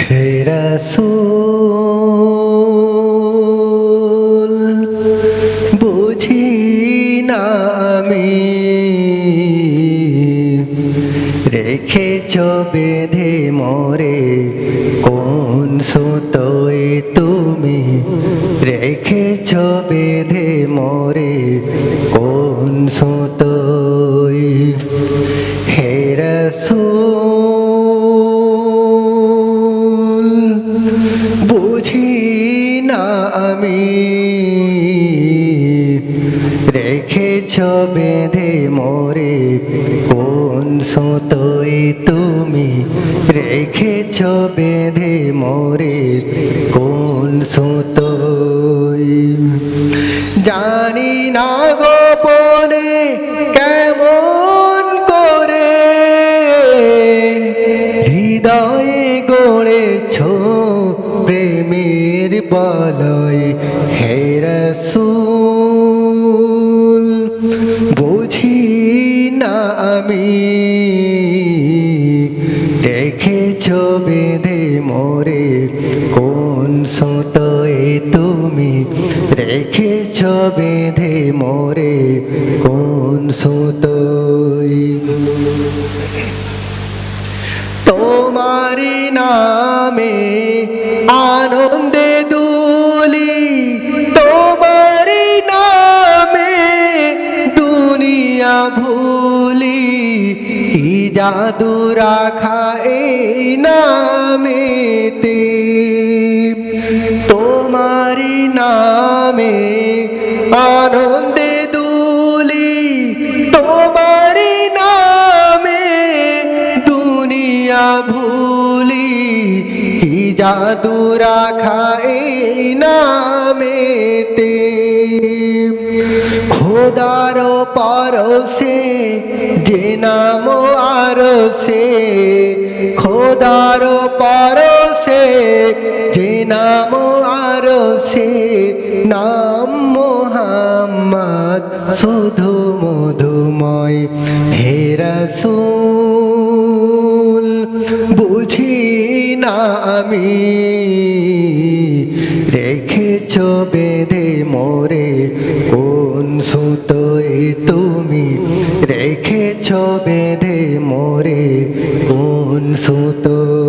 হে রাসূল বুঝি না আমি। রেখেছ বেঁধে মরে, কোন সুতোয় তুমি? রেখেছ বেঁধে মরে, কোন সুতোয়? হে রাসূল রেখেছ বেঁধে মোরে, কোন সুতোয় তুমি? রেখেছ বেঁধে মোরে, কোন সুতোয় জানি না গোপনে কেমন করে হৃদয়ে গড়েছ প্রেমের বলয়। বুঝি না আমি। দেখেছ বেঁধে মোরে কোন সুতোয় তুমি? রেখেছ বেঁধে মোরে কোন সুতোয় তোমারি নামে জাদু রাখা এই নামেতে। তোমারি নামে আনন্দে দুলি তোমারি নামে দুনিয়া ভুলি। কি জাদু রাখা এই নামেতে? খোদার পরশে যে নাম নাম আরও সে নাম মোহাম্মদ, শুধু মধুময়। হে বুঝি না আমি রেখেছ বেঁধে মোরে, কোন সুতোয় তুমি রেখেছ বেঁধে মোরে, কোন সুতোয়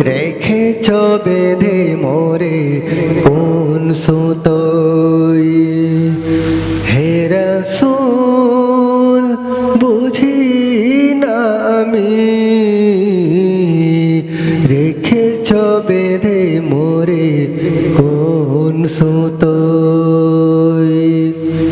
রেখেছ বেঁধে মোরে কোন সুতো